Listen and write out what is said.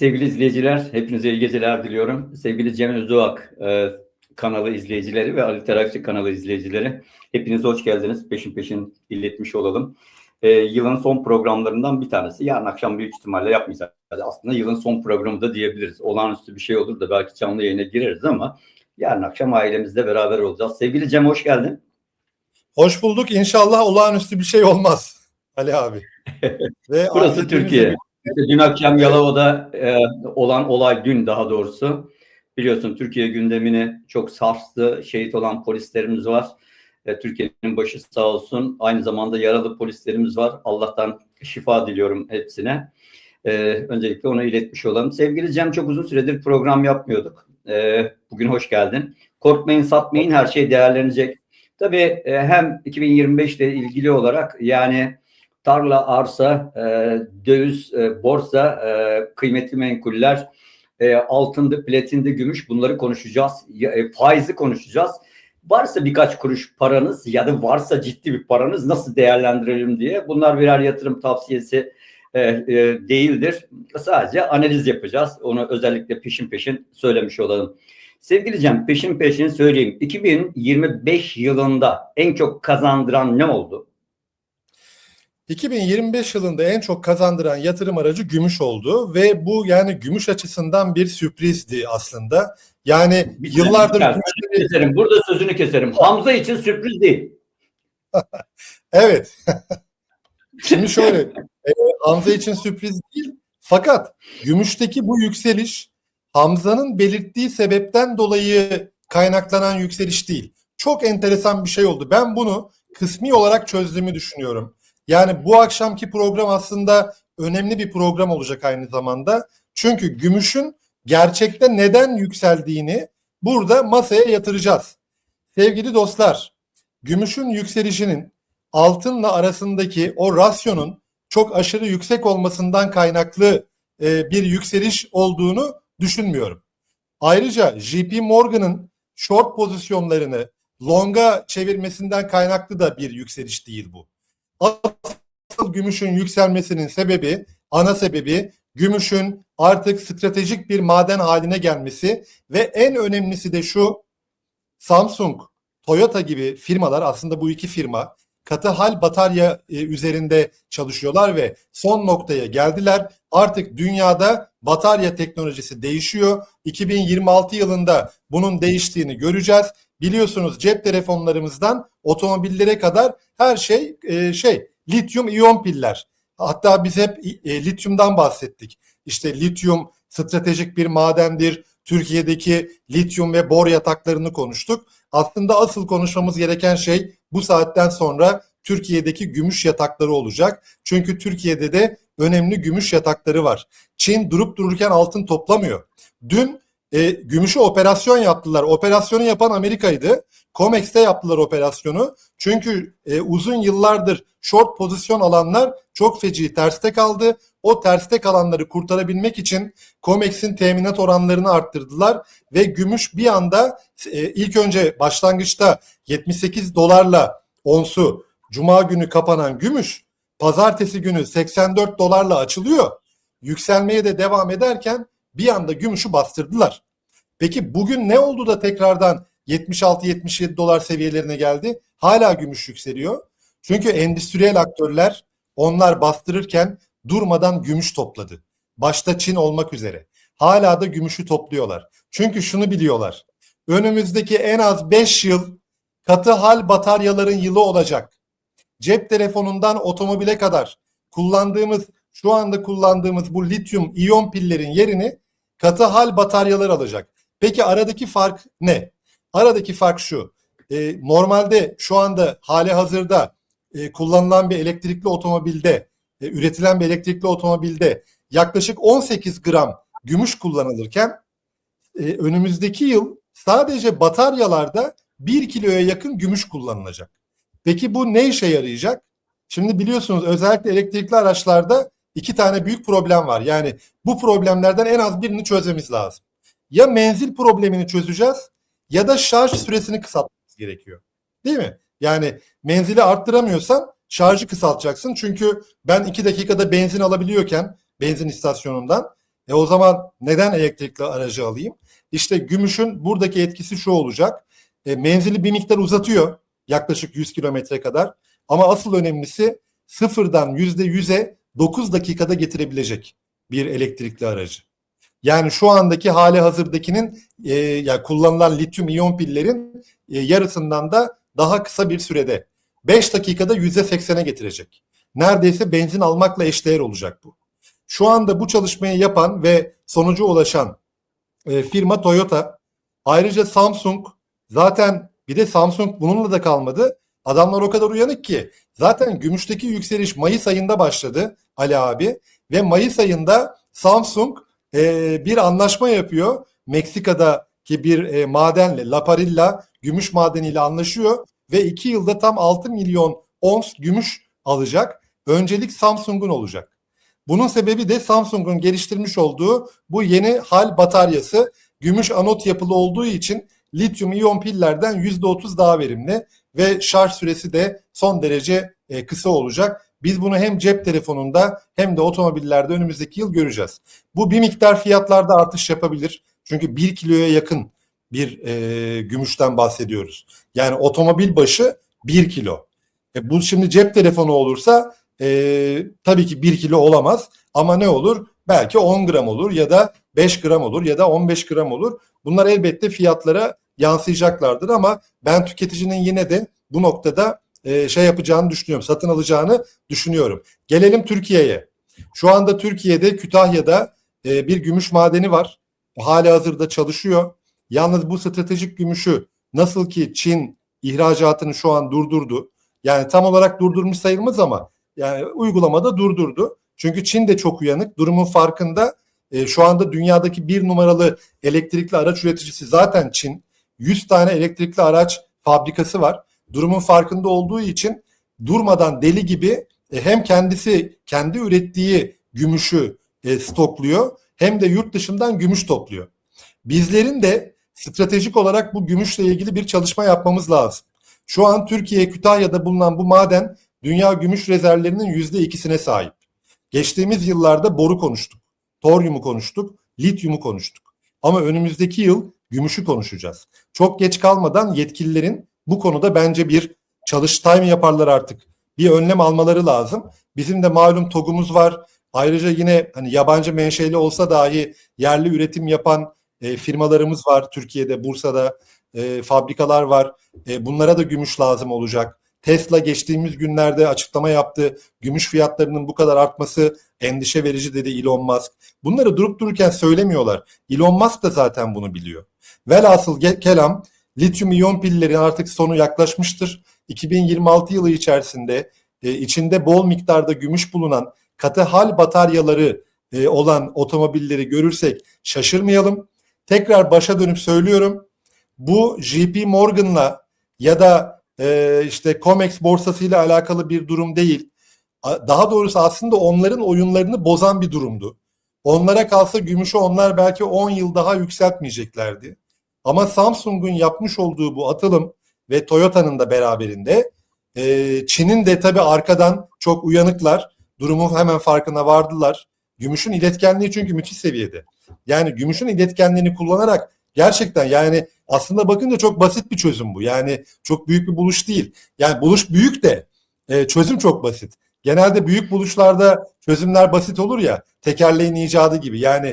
Sevgili izleyiciler, hepinize iyi geceler diliyorum. Sevgili Cem Özdoğak e, kanalı izleyicileri ve Ali Terakçı kanalı izleyicileri, hepiniz hoş geldiniz. Peşin peşin iletmiş olalım. E, yılın son programlarından bir tanesi. Yarın akşam büyük ihtimalle yapmayacağız. Aslında yılın son programı da diyebiliriz. Olağanüstü bir şey olur da belki canlı yayına gireriz ama yarın akşam ailemizle beraber olacağız. Sevgili Cem hoş geldin. Hoş bulduk. İnşallah olağanüstü bir şey olmaz Ali abi. Ve Burası Türkiye. İşte dün akşam Yalova'da e, olan olay dün daha doğrusu. Biliyorsun Türkiye gündemini çok sarstı. Şehit olan polislerimiz var. E, Türkiye'nin başı sağ olsun. Aynı zamanda yaralı polislerimiz var. Allah'tan şifa diliyorum hepsine. E, öncelikle onu iletmiş olalım. Sevgili Cem çok uzun süredir program yapmıyorduk. E, bugün hoş geldin. Korkmayın satmayın her şey değerlenecek. Tabii e, hem 2025 ile ilgili olarak yani tarla, arsa, e, döviz, e, borsa, e, kıymetli menkuller, e, altındı, platindi, gümüş bunları konuşacağız. E, faizi konuşacağız. Varsa birkaç kuruş paranız ya da varsa ciddi bir paranız nasıl değerlendirelim diye bunlar birer yatırım tavsiyesi e, e, değildir. Sadece analiz yapacağız. Onu özellikle peşin peşin söylemiş olalım. Sevgili Cem peşin peşin söyleyeyim. 2025 yılında en çok kazandıran ne oldu? 2025 yılında en çok kazandıran yatırım aracı gümüş oldu ve bu yani gümüş açısından bir sürprizdi aslında. Yani Bir yıllardır gümüşleri- keserim. Burada sözünü keserim. Hamza için sürpriz değil. Evet. Şimdi şöyle, e, Hamza için sürpriz değil. Fakat gümüşteki bu yükseliş Hamza'nın belirttiği sebepten dolayı kaynaklanan yükseliş değil. Çok enteresan bir şey oldu. Ben bunu kısmi olarak çözdüğümü düşünüyorum. Yani bu akşamki program aslında önemli bir program olacak aynı zamanda. Çünkü gümüşün gerçekte neden yükseldiğini burada masaya yatıracağız. Sevgili dostlar, gümüşün yükselişinin altınla arasındaki o rasyonun çok aşırı yüksek olmasından kaynaklı e, bir yükseliş olduğunu düşünmüyorum. Ayrıca JP Morgan'ın short pozisyonlarını longa çevirmesinden kaynaklı da bir yükseliş değil bu. Asıl gümüşün yükselmesinin sebebi, ana sebebi gümüşün artık stratejik bir maden haline gelmesi ve en önemlisi de şu Samsung, Toyota gibi firmalar aslında bu iki firma katı hal batarya e, üzerinde çalışıyorlar ve son noktaya geldiler. Artık dünyada batarya teknolojisi değişiyor. 2026 yılında bunun değiştiğini göreceğiz. Biliyorsunuz cep telefonlarımızdan otomobillere kadar her şey e, şey lityum iyon piller. Hatta biz hep e, lityumdan bahsettik. İşte lityum stratejik bir madendir. Türkiye'deki lityum ve bor yataklarını konuştuk. Aslında asıl konuşmamız gereken şey bu saatten sonra Türkiye'deki gümüş yatakları olacak. Çünkü Türkiye'de de önemli gümüş yatakları var. Çin durup dururken altın toplamıyor. Dün e, gümüşü operasyon yaptılar. Operasyonu yapan Amerika'ydı. COMEX'te yaptılar operasyonu. Çünkü e, uzun yıllardır short pozisyon alanlar çok feci terste kaldı. O terste kalanları kurtarabilmek için COMEX'in teminat oranlarını arttırdılar ve gümüş bir anda e, ilk önce başlangıçta 78 dolarla onsu cuma günü kapanan gümüş pazartesi günü 84 dolarla açılıyor. Yükselmeye de devam ederken bir anda gümüşü bastırdılar. Peki bugün ne oldu da tekrardan 76-77 dolar seviyelerine geldi? Hala gümüş yükseliyor. Çünkü endüstriyel aktörler onlar bastırırken durmadan gümüş topladı. Başta Çin olmak üzere. Hala da gümüşü topluyorlar. Çünkü şunu biliyorlar. Önümüzdeki en az 5 yıl katı hal bataryaların yılı olacak. Cep telefonundan otomobile kadar kullandığımız şu anda kullandığımız bu lityum iyon pillerin yerini katı hal bataryalar alacak. Peki aradaki fark ne? Aradaki fark şu. E, normalde şu anda hali hazırda e, kullanılan bir elektrikli otomobilde, e, üretilen bir elektrikli otomobilde yaklaşık 18 gram gümüş kullanılırken e, önümüzdeki yıl sadece bataryalarda 1 kiloya yakın gümüş kullanılacak. Peki bu ne işe yarayacak? Şimdi biliyorsunuz özellikle elektrikli araçlarda iki tane büyük problem var. Yani bu problemlerden en az birini çözmemiz lazım. Ya menzil problemini çözeceğiz ya da şarj süresini kısaltmamız gerekiyor. Değil mi? Yani menzili arttıramıyorsan şarjı kısaltacaksın. Çünkü ben iki dakikada benzin alabiliyorken benzin istasyonundan E o zaman neden elektrikli aracı alayım? İşte gümüşün buradaki etkisi şu olacak. E, menzili bir miktar uzatıyor. Yaklaşık 100 kilometre kadar. Ama asıl önemlisi sıfırdan yüzde yüze 9 dakikada getirebilecek bir elektrikli aracı. Yani şu andaki hali hazırdakinin e, yani kullanılan lityum iyon pillerin e, yarısından da daha kısa bir sürede 5 dakikada %80'e getirecek. Neredeyse benzin almakla eşdeğer olacak bu. Şu anda bu çalışmayı yapan ve sonuca ulaşan e, firma Toyota. Ayrıca Samsung zaten bir de Samsung bununla da kalmadı. Adamlar o kadar uyanık ki zaten gümüşteki yükseliş Mayıs ayında başladı Ali abi ve Mayıs ayında Samsung e, bir anlaşma yapıyor. Meksika'daki bir e, madenle La Parilla gümüş madeniyle anlaşıyor ve iki yılda tam 6 milyon ons gümüş alacak. Öncelik Samsung'un olacak. Bunun sebebi de Samsung'un geliştirmiş olduğu bu yeni hal bataryası gümüş anot yapılı olduğu için lityum iyon pillerden %30 daha verimli ve şarj süresi de son derece e, kısa olacak. Biz bunu hem cep telefonunda hem de otomobillerde önümüzdeki yıl göreceğiz. Bu bir miktar fiyatlarda artış yapabilir. Çünkü 1 kiloya yakın bir e, gümüşten bahsediyoruz. Yani otomobil başı 1 kilo. E, bu şimdi cep telefonu olursa e, tabii ki 1 kilo olamaz ama ne olur? Belki 10 gram olur ya da 5 gram olur ya da 15 gram olur. Bunlar elbette fiyatlara yansıyacaklardır ama ben tüketicinin yine de bu noktada e, şey yapacağını düşünüyorum, satın alacağını düşünüyorum. Gelelim Türkiye'ye. Şu anda Türkiye'de Kütahya'da e, bir gümüş madeni var. Hali hazırda çalışıyor. Yalnız bu stratejik gümüşü nasıl ki Çin ihracatını şu an durdurdu. Yani tam olarak durdurmuş sayılmaz ama yani uygulamada durdurdu. Çünkü Çin de çok uyanık. Durumun farkında. E, şu anda dünyadaki bir numaralı elektrikli araç üreticisi zaten Çin. 100 tane elektrikli araç fabrikası var. Durumun farkında olduğu için durmadan deli gibi e, hem kendisi kendi ürettiği gümüşü e, stokluyor hem de yurt dışından gümüş topluyor. Bizlerin de stratejik olarak bu gümüşle ilgili bir çalışma yapmamız lazım. Şu an Türkiye Kütahya'da bulunan bu maden dünya gümüş rezervlerinin yüzde ikisine sahip. Geçtiğimiz yıllarda boru konuştuk, toryumu konuştuk, lityumu konuştuk. Ama önümüzdeki yıl gümüşü konuşacağız. Çok geç kalmadan yetkililerin bu konuda bence bir çalıştay mı yaparlar artık? Bir önlem almaları lazım. Bizim de malum TOG'umuz var. Ayrıca yine hani yabancı menşeli olsa dahi yerli üretim yapan e, firmalarımız var Türkiye'de, Bursa'da e, fabrikalar var. E, bunlara da gümüş lazım olacak. Tesla geçtiğimiz günlerde açıklama yaptı. Gümüş fiyatlarının bu kadar artması endişe verici dedi Elon Musk. Bunları durup dururken söylemiyorlar. Elon Musk da zaten bunu biliyor. Velhasıl kelam lityum iyon pillerin artık sonu yaklaşmıştır. 2026 yılı içerisinde e, içinde bol miktarda gümüş bulunan katı hal bataryaları e, olan otomobilleri görürsek şaşırmayalım. Tekrar başa dönüp söylüyorum. Bu JP Morgan'la ya da e, işte COMEX borsasıyla alakalı bir durum değil. Daha doğrusu aslında onların oyunlarını bozan bir durumdu. Onlara kalsa gümüşü onlar belki 10 yıl daha yükseltmeyeceklerdi. Ama Samsung'un yapmış olduğu bu atılım ve Toyota'nın da beraberinde e, Çin'in de tabii arkadan çok uyanıklar. Durumun hemen farkına vardılar. Gümüşün iletkenliği çünkü müthiş seviyede. Yani gümüşün iletkenliğini kullanarak gerçekten yani aslında bakınca çok basit bir çözüm bu. Yani çok büyük bir buluş değil. Yani buluş büyük de e, çözüm çok basit. Genelde büyük buluşlarda çözümler basit olur ya tekerleğin icadı gibi. Yani